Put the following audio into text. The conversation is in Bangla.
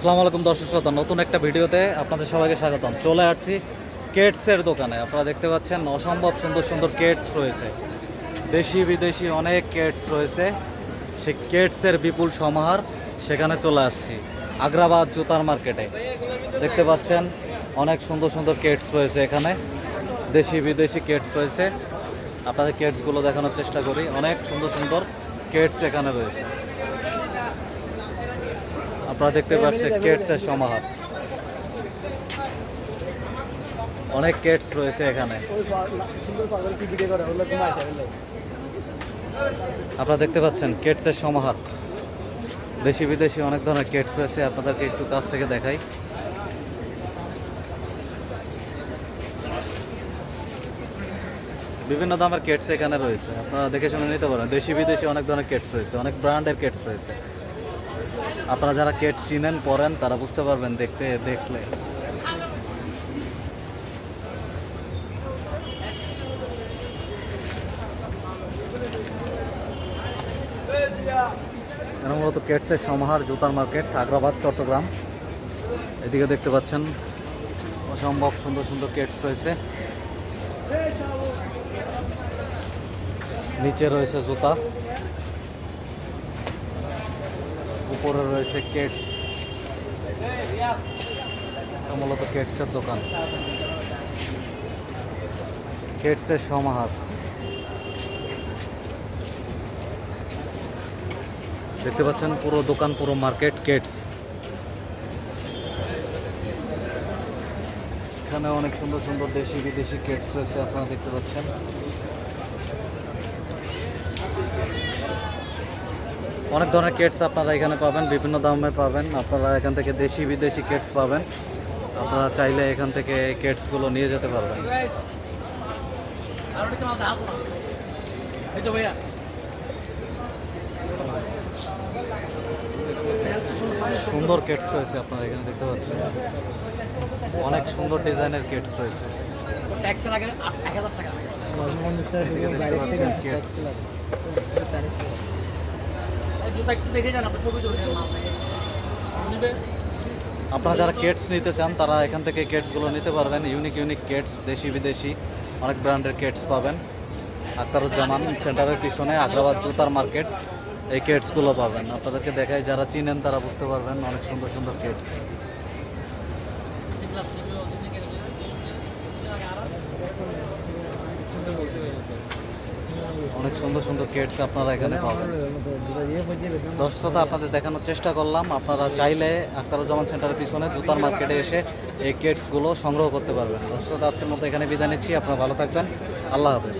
আসসালামু আলাইকুম দর্শক শ্রোতা, নতুন একটা ভিডিওতে আপনাদের সবাইকে স্বাগতম। চলে আসছি কেটসের দোকানে। আপনারা দেখতে পাচ্ছেন, অসম্ভব সুন্দর সুন্দর কেটস রয়েছে। দেশি বিদেশি অনেক কেটস রয়েছে। সেই কেটসের বিপুল সমাহার সেখানে চলে আসছি। আগ্রাবাদ জুতার মার্কেটে। দেখতে পাচ্ছেন, অনেক সুন্দর সুন্দর কেটস রয়েছে এখানে। দেশি বিদেশি কেটস রয়েছে। আপনাদের কেটসগুলো দেখানোর চেষ্টা করি। অনেক সুন্দর সুন্দর কেটস এখানে রয়েছে। আপনারা দেখতে পাচ্ছেন কেটসের সমাহার। অনেক কেটস রয়েছে এখানে। আপনারা দেখতে পাচ্ছেন কেটসের সমাহার। দেশি বিদেশি অনেক ধরনের কেটস রয়েছে, আপনাদেরকে একটু কাছ থেকে দেখাই। বিভিন্ন দামের কেটস এখানে রয়েছে। আপনারা দেখে শুনে নিতে পারেন, দেশি বিদেশি অনেক ধরনের কেটস রয়েছে, অনেক ব্র্যান্ডের কেটস রয়েছে। আপনারা যারা কেট চিনেন পরেন তারা বুঝতে পারবেন দেখতে, দেখলে। মূলত কেটসের সমাহার, জুতার মার্কেট, আগ্রাবাদ, চট্টগ্রাম। এদিকে দেখতে পাচ্ছেন, অসম্ভব সুন্দর সুন্দর কেটস রয়েছে। নিচে রয়েছে জুতা। উপরে রয়েছে কেটস। মূলত কেটসের দোকান। কেটসের সমাহার। দেখতে পাচ্ছেন পুরো দোকান, পুরো মার্কেট কেটস। এখানে অনেক সুন্দর সুন্দর দেশি বিদেশি কেটস রয়েছে, আপনারা দেখতে পাচ্ছেন। অনেক ধরনের কেটস আপনারা এখানে পাবেন বিভিন্ন দামে পাবেন। আপনারা এখান থেকে দেশি বিদেশি কেটস পাবেন। আপনারা চাইলে এখান থেকে এই কেটসগুলো নিয়ে যেতে পারবেন। সুন্দর কেটস রয়েছে আপনারা এখানে দেখতে পাচ্ছেন। অনেক সুন্দর ডিজাইনের কেটস রয়েছে। দেখতে পাচ্ছেন কেটস জুতা একটু দেখে যান আপনার ছবি তুলে যান মাল থেকে। নিবে? আপনারা যারা কেটস নিতে চান তারা এখান থেকে কেটসগুলো নিতে পারবেন। ইউনিক ইউনিক কেটস দেশি বিদেশি অনেক ব্র্যান্ডের কেটস পাবেন। আক্তারুজ্জামান সেন্টারের পিছনে আগ্রাবাদ জুতার মার্কেট এই কেটসগুলো পাবেন। আপনাদেরকে দেখায় যারা চিনেন তারা বুঝতে পারবেন অনেক সুন্দর সুন্দর কেটস প্লাস্টিক অনেক সুন্দর সুন্দর কেটস আপনারা এখানে পাবেন। দর্শকতা আপনাদের দেখানোর চেষ্টা করলাম। আপনারা চাইলে আক্তারুজ্জামান সেন্টারের পিছনে জুতার মার্কেটে এসে এই কেটসগুলো সংগ্রহ করতে পারবেন। দর্শকতা আজকের মতো এখানে বিদায় নিচ্ছি। আপনারা ভালো থাকবেন। আল্লাহ হাফেজ।